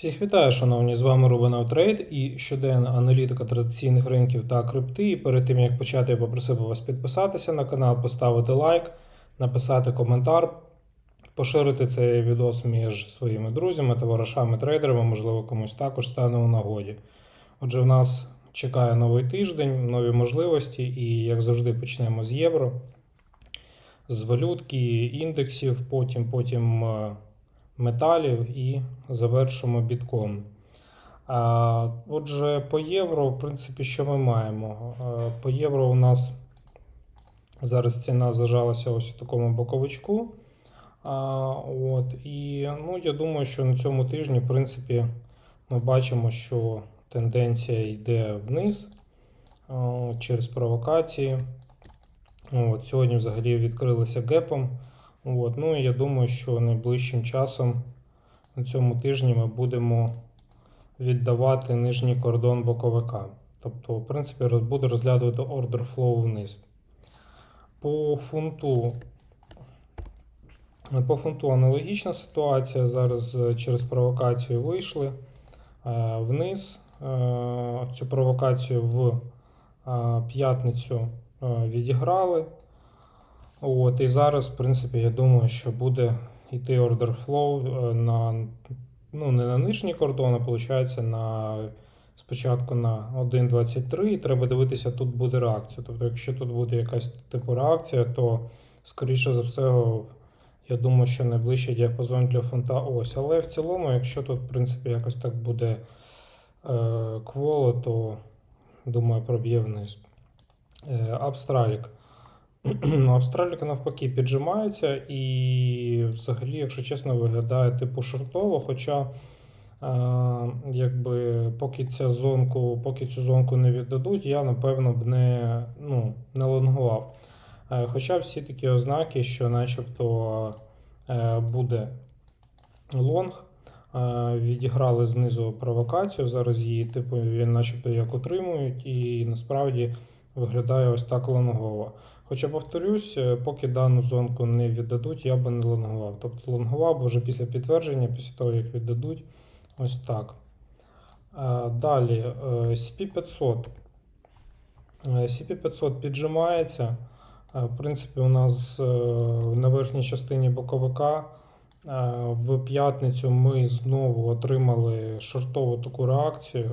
Всіх вітаю, шановні, з вами Рубен Аутрейд і щоденна аналітика традиційних ринків та крипти. І перед тим як почати, я попросив би вас підписатися на канал, поставити лайк, написати коментар, поширити цей відос між своїми друзями, товаришами, трейдерами, можливо, комусь також стане у нагоді. Отже, в нас чекає новий тиждень, нові можливості, і як завжди, почнемо з євро, з валютки, індексів, потім, потім е, металів і завершимо бітком. Отже, по євро, в принципі, що ми маємо? По євро у нас зараз ціна зажалася ось у такому боковичку. От, і ну, я думаю, що на цьому тижні, в принципі, ми бачимо, що тенденція йде вниз через провокації. От, сьогодні взагалі відкрилися гепом. От, ну і я думаю, що найближчим часом на цьому тижні ми будемо віддавати нижній кордон боковика. Тобто, в принципі, буду розглядувати order flow вниз. По фунту. По фунту аналогічна ситуація. Зараз е, через провокацію вийшли е, вниз. Е, Цю провокацію в п'ятницю відіграли. От, і зараз, в принципі, я думаю, що буде йти order flow е, на, ну, не на нижній кордон, а виходить на, спочатку на 1.23, і треба дивитися, тут буде реакція. Тобто, якщо тут буде якась типу реакція, то, скоріше за все, я думаю, що найближчий діапазон для фунта ось. Але в цілому, якщо тут, в принципі, якось так буде е, кволо, то думаю, проб'є вниз. Е, Абстралік. Австраліка навпаки піджимається і взагалі, якщо чесно, виглядає типу шортово. Хоча, е, якби поки ця зонку, поки цю зонку не віддадуть, я напевно б не, ну, не лонгував. Е, хоча всі такі ознаки, що начебто е, буде лонг. Відіграли знизу провокацію. Зараз її, типу, він начебто як отримують, і насправді виглядає ось так лонгово. Хоча, повторюсь, е, поки дану зонку не віддадуть, я би не лонгував. Тобто лонгував вже після підтвердження, після того, як віддадуть, ось так. Е, Далі е, CP500. Е, CP500 піджимається. Е, В принципі, у нас на верхній частині боковика в п'ятницю ми знову отримали шортову таку реакцію.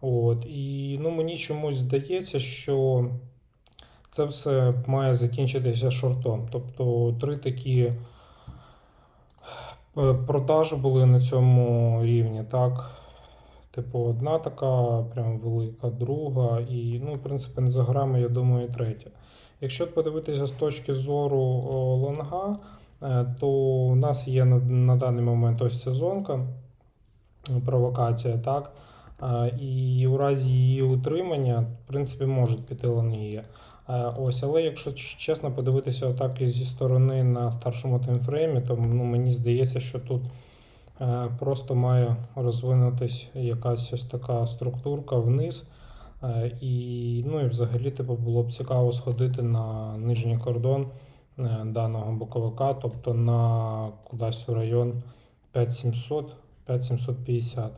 От, і ну, мені чомусь здається, що це все має закінчитися шортом. Тобто три такі е, продажі були на цьому рівні. Так? Типу, одна така прям велика, друга, і, ну, в принципі, не за грами, я думаю, і третя. Якщо подивитися з точки зору лонга, е, то у нас є на, на даний момент ось ця зонка, провокація, так? Е, І у разі її утримання, в принципі, можуть піти лонги. Е, Ось, але якщо чесно подивитися отак і зі сторони на старшому таймфреймі, то ну, мені здається, що тут е, просто має розвинутись якась ось така структурка вниз. Е, І, ну, і взагалі типу, було б цікаво сходити на нижній кордон даного боковика, тобто на кудись у район 5700, 5750.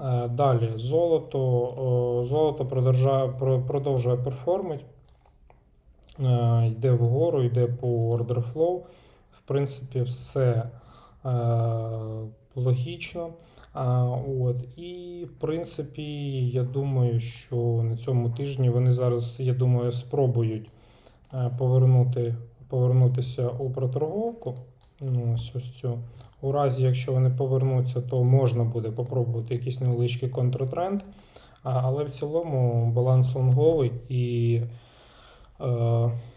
Е, Далі золото. Золото продовжує. Е, Йде вгору, йде по order flow. В принципі, все е, логічно. От, і, в принципі, я думаю, що на цьому тижні вони зараз, я думаю, спробують е, повернути, повернутися у проторговку. Ну, ось, ось цю. У разі, якщо вони повернуться, то можна буде попробувати якийсь невеличкий контртренд. Але в цілому баланс лонговий і е,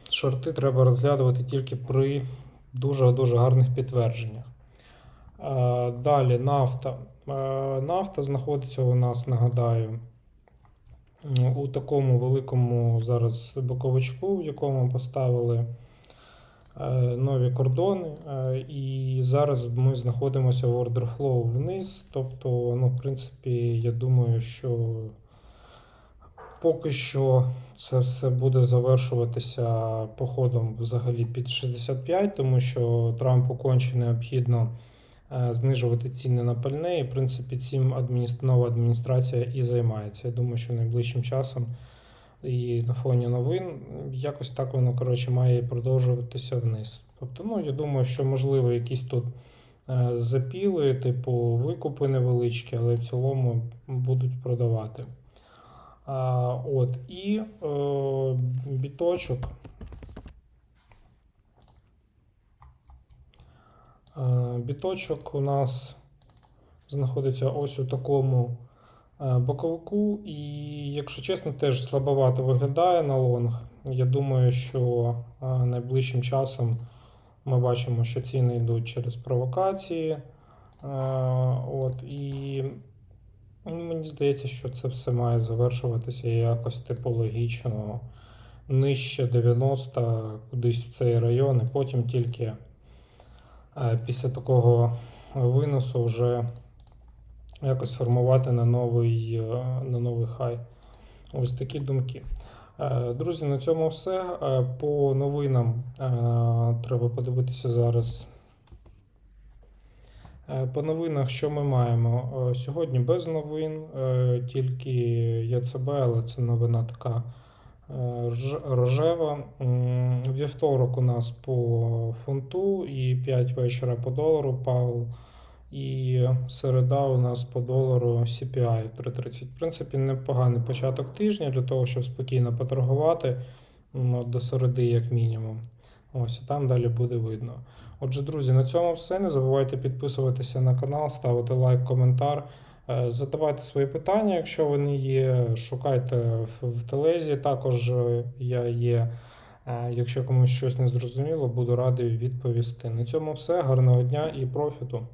шорти треба розглядувати тільки при дуже-дуже гарних підтвердженнях. Е, Далі нафта. Е, Нафта знаходиться у нас, нагадаю, у такому великому зараз боковичку, в якому поставили е, нові кордони. Е, І зараз ми знаходимося в flow вниз. Тобто, ну, в принципі, я думаю, що поки що це все буде завершуватися походом взагалі під 65, тому що Трампу конче необхідно е, знижувати ціни на пальне. І, в принципі, цим нова адміністрація і займається. Я думаю, що найближчим часом і на фоні новин якось так воно коротше, має продовжуватися вниз. Тобто, ну, я думаю, що можливо якісь тут е, запіли, типу викупи невеличкі, але в цілому будуть продавати. А, от, і е, біточок. Е, Біточок у нас знаходиться ось у такому е, боковику, і, якщо чесно, теж слабовато виглядає на лонг. Я думаю, що е, найближчим часом ми бачимо, що ціни йдуть через провокації. Е, От, і мені здається, що це все має завершуватися якось типологічно нижче 90, кудись в цей район, і потім тільки е, після такого виносу вже якось формувати на новий, е, на новий хай. Ось такі думки. Е, Друзі, на цьому все. По новинам треба подивитися зараз. Е, По новинах, що ми маємо? Е, Сьогодні без новин, е, тільки ЄЦБ, але це новина така рожева. Вівторок у нас по фунту і 5 вечора по долару Павел. І середа у нас по долару CPI 3.30. В принципі, непоганий початок тижня для того, щоб спокійно поторгувати до середи, як мінімум. Ось, і там далі буде видно. Отже, друзі, на цьому все. Не забувайте підписуватися на канал, ставити лайк, коментар. Е, Задавайте свої питання, якщо вони є. Шукайте в, телезі. Також е, я є. Е, Якщо комусь щось не зрозуміло, буду радий відповісти. На цьому все. Гарного дня і профіту.